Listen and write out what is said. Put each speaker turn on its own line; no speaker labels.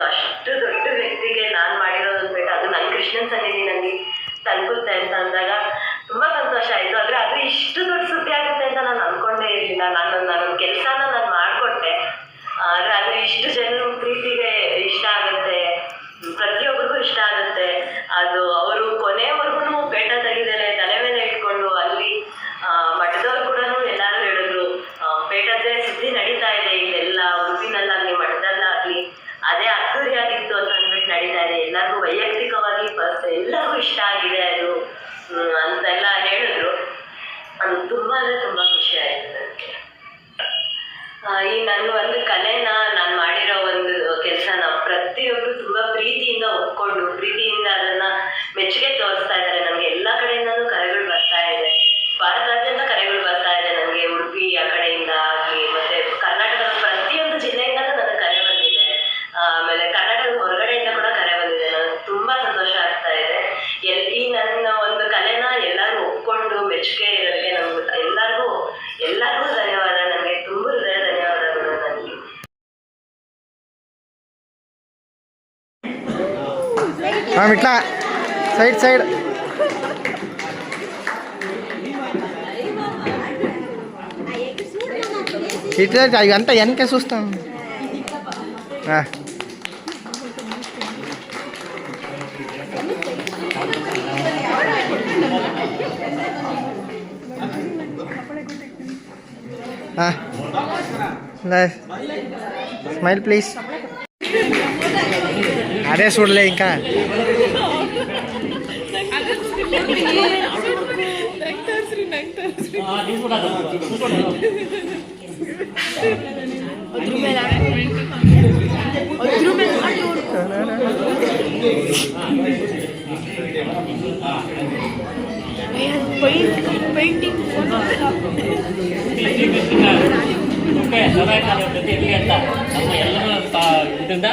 ಅಷ್ಟು ದೊಡ್ಡ ವ್ಯಕ್ತಿಗೆ ನಾನು ಮಾಡಿರೋದು ಬೇಡ ಅದು ನನ್ನ ಕೃಷ್ಣನ್ ನನಗೆ ತಲುಪುತ್ತೆ ಅಂತ ಅಂದಾಗ ತುಂಬಾ ಸಂತೋಷ ಆಯ್ತು. ಆದ್ರೆ ಅದು ಇಷ್ಟು ದೊಡ್ಡ ಸುದ್ದಿ ಆಗುತ್ತೆ ಅಂತ ನಾನು ಅನ್ಕೊಂಡೇ ಇರಲಿಲ್ಲ. ನಾನು ನನ್ನ ಕೆಲಸನ ಇದೆ ಎಲ್ಲರಿಗೂ ವೈಯಕ್ತಿಕವಾಗಿ ಫಸ್ಟ್ ಎಲ್ಲರಿಗೂ ಇಷ್ಟ ಆಗಿದೆ ಅದು. ಅಂತೆಲ್ಲ ಹೇಳಿದ್ರು. ಅದು ತುಂಬಾ ಅಂದ್ರೆ ತುಂಬಾ ಖುಷಿ ಆಯಿತು ನನಗೆ. ಈ ನನ್ನ ಒಂದು ಕಲೆನ ನಾನು ಮಾಡಿರೋ ಒಂದು ಕೆಲಸನ ಪ್ರತಿಯೊಬ್ರು ತುಂಬಾ ಪ್ರೀತಿಯಿಂದ ಒಪ್ಕೊಂಡು, ಪ್ರೀತಿಯಿಂದ ಅದನ್ನ ಮೆಚ್ಚುಗೆ ತೋರಿಸ್ತಾ ಇದ್ದಾರೆ. ನನಗೆ ಎಲ್ಲ ಕಡೆಯಿಂದನೂ ಕರೆಗಳು ಬರ್ತಾ ಇದೆ. ಭಾರತಾದ್ಯಂತ ಕರೆಗಳು ಬರ್ತಾ ಇದೆ ನನಗೆ ಉಡುಪಿ ಆ ಕಡೆಯಿಂದ.
మనం ఇట్లా సైడ్ సైడ్. ఇట్లా అవి అంతా వెనకే చూస్తాం. Smile please. అదే చూడలే ఇంకా
ಪೇಂಟಿಂಗ್
ಓಕೆ ಸದಾಕಾಲ ಪ್ರತಿ ಅಂತ ನಮ್ಮ ಎಲ್ಲರ ಇದರಿಂದ